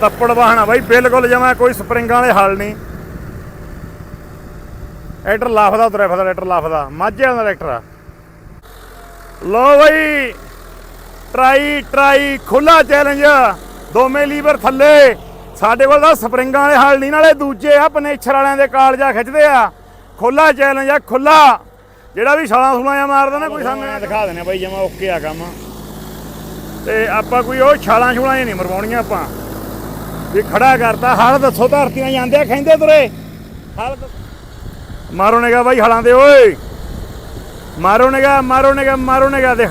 ਤੱਪੜ ਵਾਹਣਾ ਬਾਈ, ਬਿਲਕੁਲ ਜਮਾ ਕੋਈ ਸਪਰਿੰਗਾਂ ਵਾਲੇ ਹਲ ਨਹੀਂ। ਟਰੈਕਟਰ ਲਾਫਦਾ ਤੁਰਿਆ ਫਿਰਦਾ ਟਰੈਕਟਰ ਲਾਫਦਾ। ਮਾਝਿਆਂ ਦਾ ਟਰੈਕਟਰ ਆ। ਲੋ ਬਾਈ, ਟਰਾਈ ਟਰਾਈ ਖੁੱਲਾ ਚੈਲੰਜ ਦੋਵੇਂ ਲੀਵਰ ਥੱਲੇ। ਸਾਡੇ ਕੋਲ ਤਾਂ ਸਪਰਿੰਗਾਂ ਵਾਲੇ ਹਲ ਨਹੀਂ, ਨਾਲੇ ਦੂਜੇ ਆ ਪਨੇਛਰ ਵਾਲਿਆਂ ਦੇ ਕਾਲਜਾ ਖਿੱਚਦੇ ਆ। ਖੁੱਲਾ ਚੈਲੰਜ ਆ ਖੁੱਲਾ ਜਿਹੜਾ ਵੀ ਛਾਲਾਂ ਸੁਲਾਂ ਆ ਮਾਰਦਾ ਨਾ ਕੋਈ ਸਾਨੂੰ ਦਿਖਾ ਦਿੰਦੇ ਆ, ਬਾਈ ਜਮਾ ਓਕੇ ਆ ਕੰਮ। ਤੇ ਆਪਾਂ ਕੋਈ ਉਹ ਛਾਲਾਂ ਛੁਲਾਂ ਨਹੀਂ ਮਰਵਾਉਣੀਆਂ ਆਪਾਂ। ਵੀ ਖੜਾ ਕਰਤਾ। ਹਾਲ ਦੱਸੋ ਧਰਤੀਆਂ ਜਾਂਦੇ ਆ ਖੈਂਦੇ ਤੁਰੇ। ਹਲ ਮਾਰੋ ਨੇਗਾ ਬਾਈ ਹਲਾਂ ਦੇ, ਓਏ। ਮਾਰੋ ਨੇਗਾ ਮਾਰੋ ਨੇਗਾ ਮਾਰੋ ਨੇਗਾ ਦੇਖ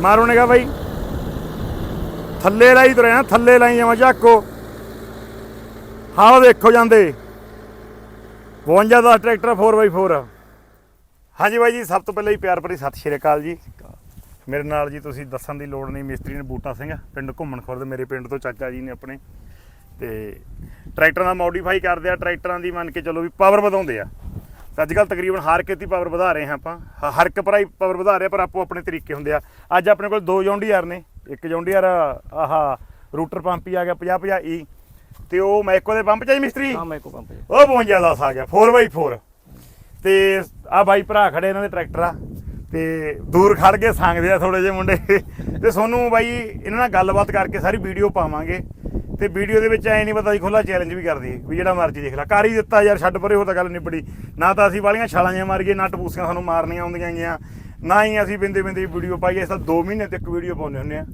ਮਾਰੋ ਨੇਗਾ ਬਾਈ। ਥੱਲੇ ਲਾਈ ਤੁਰੇ ਨਾ, ਥੱਲੇ ਲਾਈ ਜਾਵਾਂ ਝਾਕੋ। ਹਾਲ ਦੇਖੋ ਜਾਂਦੇ। 52 ਦਾ ਟਰੈਕਟਰ 4x4 ਹਾਂਜੀ ਬਾਈ ਜੀ, ਸਭ ਤੋਂ ਪਹਿਲਾਂ ਹੀ ਪਿਆਰ ਭਰੀ ਸਤਿ ਸ਼੍ਰੀ ਅਕਾਲ ਜੀ। ਮੇਰੇ ਨਾਲ ਜੀ ਤੁਸੀਂ ਦੱਸਣ ਦੀ ਲੋੜ ਨਹੀਂ ਮਿਸਤਰੀ ਨੇ ਬੂਟਾ ਸਿੰਘ ਪਿੰਡ ਘੁੰਮਣ ਖੁਰਦ ਮੇਰੇ ਪਿੰਡ ਤੋਂ ਚਾਚਾ ਜੀ ਨੇ ਆਪਣੇ। ਤੇ ਟਰੈਕਟਰਾਂ ਦਾ ਮੋਡੀਫਾਈ ਕਰਦੇ ਆ ਟਰੈਕਟਰਾਂ ਦੀ ਮੰਨ ਕੇ ਚੱਲੋ ਵੀ ਪਾਵਰ ਵਧਾਉਂਦੇ ਆ। ਅੱਜ ਕੱਲ ਤਕਰੀਬਨ ਹਰ ਕਿਤੇ ਪਾਵਰ ਵਧਾ ਰਹੇ ਹਾਂ ਆਪਾਂ। ਹਰ ਇੱਕ ਭਰਾਈ ਪਾਵਰ ਵਧਾ ਰਿਹਾ ਪਰ ਆਪੋ ਆਪਣੇ ਤਰੀਕੇ ਹੁੰਦੇ ਆ। ਅੱਜ ਆਪਣੇ ਕੋਲ ਦੋ ਜੌਂਡੀਆਰ ਨੇ। ਇੱਕ ਜੌਂਡੀਆਰ ਆਹ ਰੂਟਰ ਪੰਪ ਹੀ ਆ ਗਿਆ 50 50 ਈ ਤੇ ਉਹ ਮੈਕੋ ਦੇ ਪੰਪ ਚ ਆ ਜੀ ਮਿਸਤਰੀ? ਹਾਂ ਮੈਂ ਕੋ ਪੰਪ ਉਹ 52 ਦਾ ਆ ਗਿਆ 4x4 ਤੇ ਆ ਬਾਈ ਭਰਾ ਖੜੇ ਇਹਨਾਂ ਦੇ ਟਰੈਕਟਰ ਆ। ਤੇ ਦੂਰ ਖੜ ਕੇ ਸੰਗਦੇ ਆ ਥੋੜੇ ਜਿਹੇ ਮੁੰਡੇ। ਤੇ ਤੁਹਾਨੂੰ ਬਾਈ, ਇਹਨਾਂ ਨਾਲ ਗੱਲਬਾਤ ਕਰਕੇ ਸਾਰੀ ਵੀਡੀਓ ਪਾਵਾਂਗੇ। ਤੇ ਵੀਡੀਓ ਦੇ ਵਿੱਚ ਐ ਨਹੀਂ ਪਤਾ ਜੀ ਖੁੱਲਾ ਚੈਲੰਜ ਵੀ ਕਰਦੀ ਵੀ ਜਿਹੜਾ ਮਰਜ਼ੀ ਦੇਖ ਲੈ। ਕਰ ਹੀ ਦਿੱਤਾ ਯਾਰ, ਛੱਡ ਪਰੇ, ਉਹ ਤਾਂ ਗੱਲ ਨਿਬੜੀ। ਨਾ ਤਾਂ ਅਸੀਂ ਵਾਲੀਆਂ ਛਾਲਾਂ ਜਿਹੀਆਂ ਮਾਰੀਏ, ਨਾ ਟਪੂਸੀਆਂ ਸਾਨੂੰ ਮਾਰਨੀਆਂ ਆਉਂਦੀਆਂ ਗੀਆਂ। ਨਾ ਹੀ ਅਸੀਂ ਬਿੰਦੇ ਬਿੰਦੇ ਵੀਡੀਓ ਪਾਈਏ ਇਸ ਤਾਂ 2 ਮਹੀਨੇ ਤੇ ਇੱਕ ਵੀਡੀਓ ਪਾਉਂਦੇ ਹੁੰਦੇ ਆ।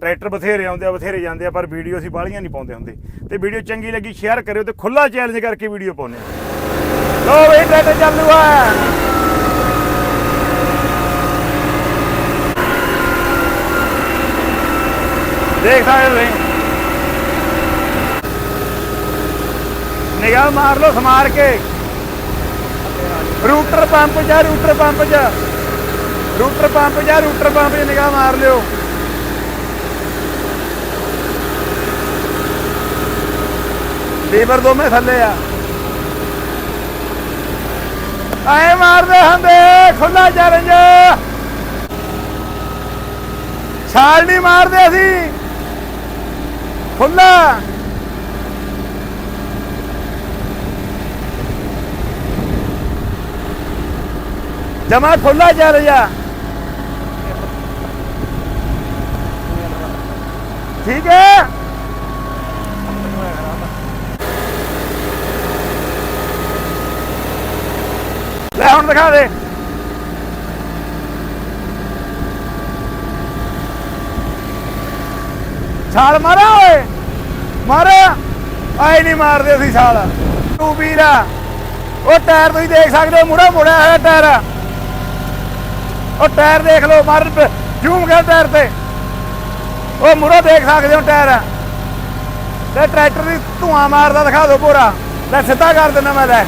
ਟਰੈਕਟਰ ਬਥੇਰੇ ਆਉਂਦੇ ਆ, ਬਥੇਰੇ ਜਾਂਦੇ ਆ, ਪਰ ਵੀਡੀਓ ਅਸੀਂ ਬਾਲੀਆਂ ਨਹੀਂ ਪਾਉਂਦੇ ਹੁੰਦੇ। ਤੇ ਵੀਡੀਓ ਚੰਗੀ ਲੱਗੀ, ਸ਼ੇਅਰ ਕਰਿਓ ਤੇ ਖੁੱਲਾ ਚੈਲੰਜ ਕਰਕੇ ਵੀਡੀਓ ਪਾਉਂਦੇ ਆ। ਲੋ ਬਈ, ਟਰੈਕਟਰ ਚੱਲੂ ਦੇਖ ਸਕਦੇ ਤੁਸੀਂ। ਨਿਗਾਹ ਮਾਰ ਲਓ ਸਮਾਰ ਕੇ। ਰੂਟਰ ਪੰਪ ਜਾਂ, ਰੂਟਰ ਪੰਪ ਜਾਂ। ਰੂਟਰ ਪੰਪ ਜਾਂ, ਰੂਟਰ ਪੰਪ 'ਚ ਨਿਗਾਹ ਮਾਰ ਲਿਓ। ਲੀਵਰ ਦੋਵੇਂ ਥੱਲੇ ਆ। ਆਏ ਮਾਰਦੇ ਹੁੰਦੇ ਖੁੱਲਾ ਚੈਲੰਜ। ਛਾਲ ਨਹੀਂ ਮਾਰਦੇ ਅਸੀਂ। ਖੁੱਲਾ ਜਮਾ ਖੁੱਲਾ ਜਾ ਆ ਠੀਕ ਹੈ ਲੈ ਹੁਣ ਦਿਖਾ ਦੇ ਛਾਲ ਮਾਰਾ ਓਏ। ਮਾਰਿਆ। ਆਏ ਨਹੀਂ ਮਾਰਦੇ ਅਸੀਂ ਛਾਲ। ਤੂੰ ਵੀਰਾ ਉਹ ਟਾਇਰ ਤੁਸੀਂ ਦੇਖ ਸਕਦੇ ਹੋ, ਮੁੜਾ, ਮੁੜਿਆ ਹੋਇਆ ਟਾਇਰ। ਉਹ ਟਾਇਰ ਦੇਖ ਲਓ, ਮਾਰ ਜੂਮ ਕਰ ਟਾਇਰ ਤੇ। ਉਹ ਮੁੜਾ, ਦੇਖ ਸਕਦੇ ਹੋ ਟਾਇਰ। ਤੇ ਟਰੈਕਟਰ ਦੀ ਧੂਆਂ ਮਾਰਦਾ, ਦਿਖਾ ਦਿਓ ਪੂਰਾ। ਲੈ, ਸਿੱਧਾ ਕਰ ਦਿੰਦਾ ਮੈਂ, ਲੈ।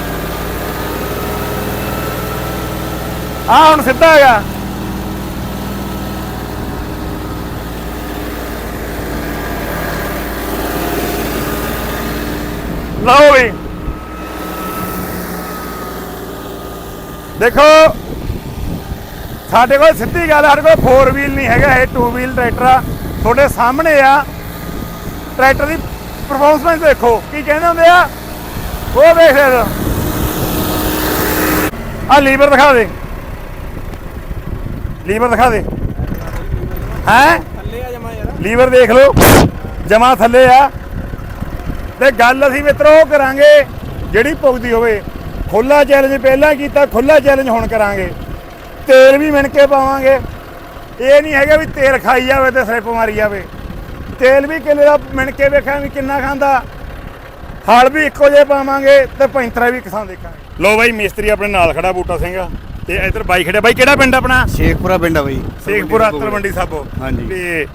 ਆ ਹੁਣ ਸਿੱਧਾ ਹੈਗਾ ਲਓ ਵੀ ਦੇਖੋ ਸਾਡੇ ਕੋਲ ਸਿੱਧੀ ਗੱਲ ਸਾਡੇ ਕੋਲ 4 ਵੀਲ ਨਹੀਂ ਹੈਗਾ ਇਹ 2 ਵੀਲ ਟਰੈਕਟਰ ਆ। ਤੁਹਾਡੇ ਸਾਹਮਣੇ ਆ ਟਰੈਕਟਰ ਦੀ ਪਰਫਾਰਮੈਂਸ ਦੇਖੋ ਕੀ ਕਹਿੰਦੇ ਹੁੰਦੇ ਆ? ਉਹ ਦੇਖ ਲੈ ਆ ਲੀਵਰ ਦਿਖਾ ਦੇ। ਲੀਵਰ ਦਿਖਾ ਦੇ। ਹੈ? ਥੱਲੇ ਆ ਜਮਾ ਯਾਰ। ਲੀਵਰ ਦੇਖ ਲਓ ਜਮਾ ਥੱਲੇ ਆ। ਤੇ ਗੱਲ ਅਸੀਂ ਮਿੱਤਰੋ ਕਰਾਂਗੇ ਜਿਹੜੀ ਪੁੱਗਦੀ ਹੋਵੇ। ਖੁੱਲਾ ਚੈਲੰਜ ਪਹਿਲਾਂ ਕੀਤਾ ਖੁੱਲਾ ਚੈਲੰਜ ਹੁਣ ਕਰਾਂਗੇ। ਤੇਲ ਵੀ ਮਿਣ ਕੇ ਪਾਵਾਂਗੇ। ਇਹ ਨਹੀਂ ਹੈਗਾ ਵੀ ਤੇਲ ਖਾਈ ਜਾਵੇ ਤੇ ਸਲਿੱਪ ਮਾਰੀ ਜਾਵੇ। ਤੇਲ ਵੀ ਕਿਲੇ ਦਾ ਮਿਣ ਕੇ ਵੇਖਾਂ ਵੀ ਕਿੰਨਾ ਖਾਂਦਾ। ਹਲ ਵੀ ਇੱਕੋ ਜਿਹੇ ਪਾਵਾਂਗੇ ਤੇ ਪੈਂਤਰਾ ਵੀ ਕਿਸਾਨ ਦੇਖਾਂਗੇ। ਲੋ ਬਾਈ ਮਿਸਤਰੀ ਆਪਣੇ ਨਾਲ ਖੜਾ ਬੂਟਾ ਸਿੰਘ ਤੇ ਇਧਰ ਬਾਈ ਖੜਿਆ। ਬਾਈ ਕਿਹੜਾ ਪਿੰਡ ਆਪਣਾ? ਸ਼ੇਖਪੁਰਾ ਪਿੰਡ ਆ ਬਈ। ਸ਼ੇਖਪੁਰਾ ਤਲਵੰਡੀ ਸਾਬੋ ਹਾਂਜੀ। ਤੇ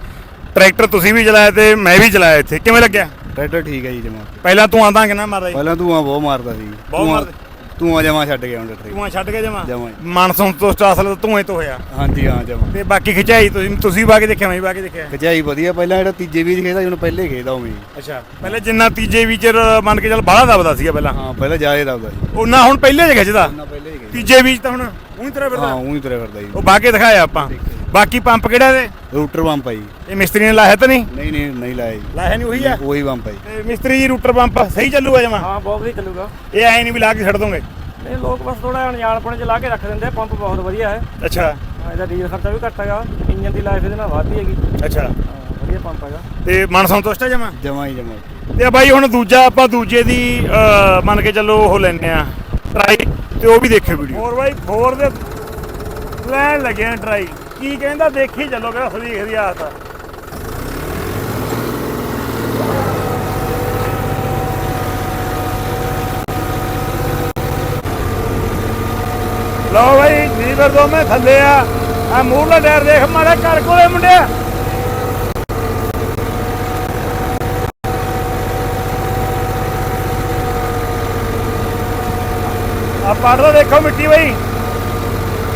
ਟਰੈਕਟਰ ਤੁਸੀਂ ਵੀ ਚਲਾਇਆ ਤੇ ਮੈਂ ਵੀ ਚਲਾਇਆ ਇੱਥੇ। ਕਿਵੇਂ ਲੱਗਿਆ? ਟਰੈਕਟਰ ਠੀਕ ਹੈ ਜੀ ਜਮਾ। ਪਹਿਲਾਂ ਤੂੰ ਆਂਦਾ ਕਿੰਨਾ ਮਾਰਦਾ ਪਹਿਲਾਂ ਧੂਆਂ ਬਹੁਤ ਮਾਰਦਾ ਸੀ। ਬਹੁਤ ਮਾਰਦਾ। ਧੂਆਂ ਜਮਾ ਛੱਡ ਗਿਆ ਹੁਣ ਟਰੈਕਟਰ ਤੂੰ ਛੱਡ ਕੇ ਜਮਾ ਜਮਾਂ ਹੀ। ਮਨ ਸੰਤੁਸ਼ਟ ਅਸਲ ਤਾਂ ਤੂੰ ਹੀ ਤੋਂ ਹੋਇਆ ਹਾਂਜੀ ਹਾਂ ਜਮਾ ਤੇ ਬਾਕੀ ਖਿਚਾਈ ਤੁਸੀਂ ਤੁਸੀਂ ਵਾ ਕੇ ਦੇਖਿਆ ਮੈਂ ਵੀ ਦੇਖਿਆ। ਖਿਚਾਈ ਵਧੀਆ ਪਹਿਲਾਂ ਜਿਹੜਾ ਤੀਜੇ ਵੀ ਖੇਦਾ ਹੁਣ ਪਹਿਲੇ ਖੇਦਾ ਉਵੇਂ ਹੀ। ਅੱਛਾ ਪਹਿਲੇ ਜਿੰਨਾ ਤੀਜੇ ਵੀਚਰ ਮੰਨ ਕੇ ਚੱਲ ਬਾਹਲਾ ਦਬਦਾ ਸੀਗਾ ਪਹਿਲਾਂ। ਹਾਂ ਪਹਿਲਾਂ ਜਾਏ ਦਬਦਾ ਸੀ। ਉਹਨਾਂ ਹੁਣ ਪਹਿਲੇ ਚ ਖਿੱਚਦਾ। ਪਹਿਲੇ ਹੀ ਖੇਦਾ ਤੀਜੇ ਵੀਚ ਤਾਂ ਹੁਣ ਉਹੀ ਤਰ੍ਹਾਂ ਹਾਂ ਫਿਰਦਾ ਉਹੀ ਤੁਰਿਆ ਫਿਰਦਾ ਜੀ। ਉਹ ਬਾਗੇ ਦਿਖਾਇਆ ਆਪਾਂ। ਬਾਕੀ ਪੰਪ ਕਿਹੜਾ ਇਹਦੇ? ਰੂਟਰ ਪੰਪ ਆ ਜੀ। ਇਹ ਮਿਸਤਰੀ ਨੇ ਲਾਇਆ ਤਾਂ ਨਹੀਂ? ਨਹੀਂ ਨਹੀਂ ਨਹੀਂ ਲਾਇਆ ਜੀ। ਲਾਇਆ ਨਹੀਂ ਉਹੀ ਆ? ਉਹੀ ਪੰਪ ਆ ਜੀ। ਤੇ ਮਿਸਤਰੀ ਜੀ ਰੂਟਰ ਪੰਪ ਸਹੀ ਚੱਲੂਗਾ ਜਮਾ? ਹਾਂ ਬਹੁਤ ਵਧੀਆ ਚੱਲੂਗਾ। ਇਹ ਐ ਨਹੀਂ ਵੀ ਲਾ ਕੇ ਛੱਡ ਦੋਗੇ? ਨਹੀਂ ਲੋਕ ਬਸ ਥੋੜਾ ਅਣਜਾਣਪੁਣੇ ਚ ਲਾ ਕੇ ਰੱਖ ਦਿੰਦੇ ਆ ਪੰਪ ਬਹੁਤ ਵਧੀਆ ਹੈ। ਅੱਛਾ। ਹਾਂ, ਇਹਦਾ ਡੀਜ਼ਲ ਖਰਚਾ ਵੀ ਘੱਟ ਹੈਗਾ ਇੰਜਨ ਦੀ ਲਾਈਫ ਇਹਦੇ ਨਾਲ ਵੱਧਦੀ ਹੈਗੀ। ਅੱਛਾ। ਹਾਂ, ਵਧੀਆ ਪੰਪ ਹੈਗਾ। ਤੇ ਮਨ ਸੰਤੁਸ਼ਟ ਹੈ ਜਮਾ? ਜਮਾ ਹੀ ਜਮਾ ਤੇ ਆ ਬਾਈ ਹੁਣ ਦੂਜਾ ਆਪਾਂ ਦੂਜੇ ਦੀ ਮੰਨ ਕੇ ਚੱਲੋ ਉਹ ਲੈਣੇ ਆ ਟਰਾਈ ਤੇ ਉਹ ਵੀ ਦੇਖਿਓ ਵੀਡੀਓ ਹੋਰ ਬਾਈ ਫੋਰ ਦੇ ਲੈਣ ਲੱਗੇ ਆ ਟਰਾਈ ਕੀ ਕਹਿੰਦਾ, ਦੇਖੀ ਚੱਲੋ ਕਿਹੜਾ ਦੀ ਆਦਤ ਲਓ ਬਾਈ ਲੀਵਰ ਦੋ ਮੈਂ ਥੱਲੇ ਆ। ਆ ਮੂਹਰਲਾ ਟਾਇਰ ਦੇਖ, ਮਾੜਾ ਘਰ ਕੋਲੇ ਮੁੰਡਿਆ। ਆ ਪੜਦਾ ਦੇਖੋ ਮਿੱਟੀ ਬਈ।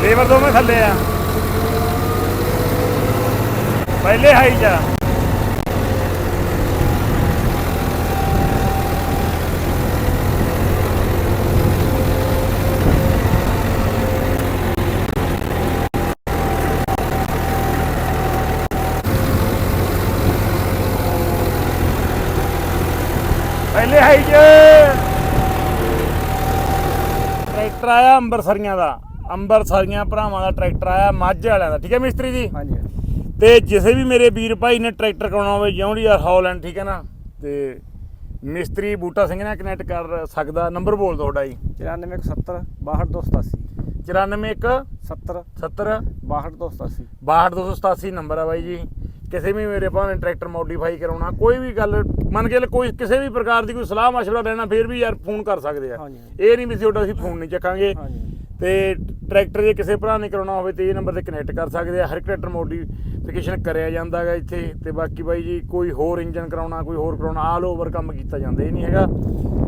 ਲੀਵਰ ਮੈਂ ਥੱਲੇ ਆ। ਪਹਿਲੇ ਹਾਈ ਜਾ ਪਹਿਲੇ ਹਾਈ ਚ। ਟਰੈਕਟਰ ਆਇਆ ਅੰਬਰਸਰੀਆਂ ਦਾ। ਅੰਬਰਸਰੀਆਂ ਭਰਾਵਾਂ ਦਾ ਟਰੈਕਟਰ ਆਇਆ, ਮਾਝੇ ਵਾਲਿਆਂ ਦਾ। ਠੀਕ ਹੈ ਮਿਸਤਰੀ ਜੀ? ਹਾਂਜੀ। ਤੇ ਜਿਸੇ ਵੀ ਮੇਰੇ ਵੀਰ ਭਾਈ ਨੇ ਟਰੈਕਟਰ ਕਰਾਉਣਾ ਹੋਵੇ ਜਿਉਂਦੀ ਆ ਹੌਲੈਂਡ ਠੀਕ ਹੈ ਨਾ? ਤੇ ਮਿਸਤਰੀ ਬੂਟਾ ਸਿੰਘ ਨਾਲ ਕਨੈਕਟ ਕਰ ਸਕਦਾ ਨੰਬਰ ਬੋਲ ਤੁਹਾਡਾ ਜੀ। 9470 62287 941 70 70 62287 62287 ਨੰਬਰ ਆ ਬਾਈ ਜੀ। ਕਿਸੇ ਵੀ ਮੇਰੇ ਭਾਵੇਂ ਟਰੈਕਟਰ ਮੋਡੀਫਾਈ ਕਰਾਉਣਾ ਕੋਈ ਵੀ ਗੱਲ ਮੰਨ ਕੇ ਕੋਈ ਕਿਸੇ ਵੀ ਪ੍ਰਕਾਰ ਦੀ ਕੋਈ ਸਲਾਹ ਮਸ਼ਵਰਾ ਲੈਣਾ ਫੇਰ ਵੀ ਯਾਰ ਫੋਨ ਕਰ ਸਕਦੇ ਆ। ਇਹ ਨਹੀਂ ਵੀ ਤੁਹਾਡਾ ਅਸੀਂ ਫੋਨ ਨਹੀਂ ਚੱਕਾਂਗੇ। ਤੇ ਟਰੈਕਟਰ ਜੇ ਕਿਸੇ ਭਰਾ ਨੇ ਕਰਾਉਣਾ ਹੋਵੇ ਤੇ ਇਹ ਨੰਬਰ ਤੇ ਕਨੈਕਟ ਕਰ ਸਕਦੇ ਆ। ਹਰ ਇੱਕ ਟਰੈਕਟਰ ਮੋਡੀਫਿਕੇਸ਼ਨ ਕਰਿਆ ਜਾਂਦਾ ਹੈਗਾ ਇੱਥੇ ਤੇ ਬਾਕੀ ਬਾਈ ਜੀ ਕੋਈ ਹੋਰ ਇੰਜਨ ਕਰਾਉਣਾ, ਕੋਈ ਹੋਰ ਕਰਾਉਣਾ ਆਲ ਓਵਰ ਕੰਮ ਕੀਤਾ ਜਾਂਦਾ, ਇਹ ਨਹੀਂ ਹੈਗਾ।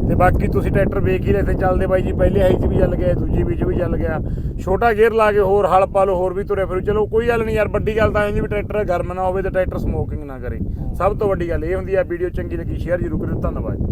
ਤੇ ਬਾਕੀ ਤੁਸੀਂ ਟਰੈਕਟਰ ਵੇਖ ਹੀ ਰਹੇ ਤੇ ਚੱਲਦੇ ਬਾਈ ਜੀ, ਪਹਿਲੇ ਹਾਈ 'ਚ ਵੀ ਚੱਲ ਗਿਆ, ਦੂਜੀ ਵਿੱਚ ਵੀ ਚੱਲ ਗਿਆ। ਛੋਟਾ ਗੇਅਰ ਲਾ ਕੇ ਹੋਰ ਹਲ ਪਾ ਲਓ, ਹੋਰ ਵੀ ਤੁਰੇ ਫਿਰੋ। ਚਲੋ ਕੋਈ ਗੱਲ ਨਹੀਂ ਯਾਰ, ਵੱਡੀ ਗੱਲ ਤਾਂ ਇਹ ਨਹੀਂ ਵੀ ਟਰੈਕਟਰ ਗਰਮ ਨਾ ਹੋਵੇ ਤੇ ਟਰੈਕਟਰ ਸਮੋਕਿੰਗ ਨਾ ਕਰੇ। ਸਭ ਤੋਂ ਵੱਡੀ ਗੱਲ ਇਹ ਹੁੰਦੀ ਆ, ਵੀਡੀਓ ਚੰਗੀ ਲੱਗੀ ਸ਼ੇਅਰ ਜ਼ਰੂਰ ਕਰਿਓ, ਧੰਨਵਾਦ।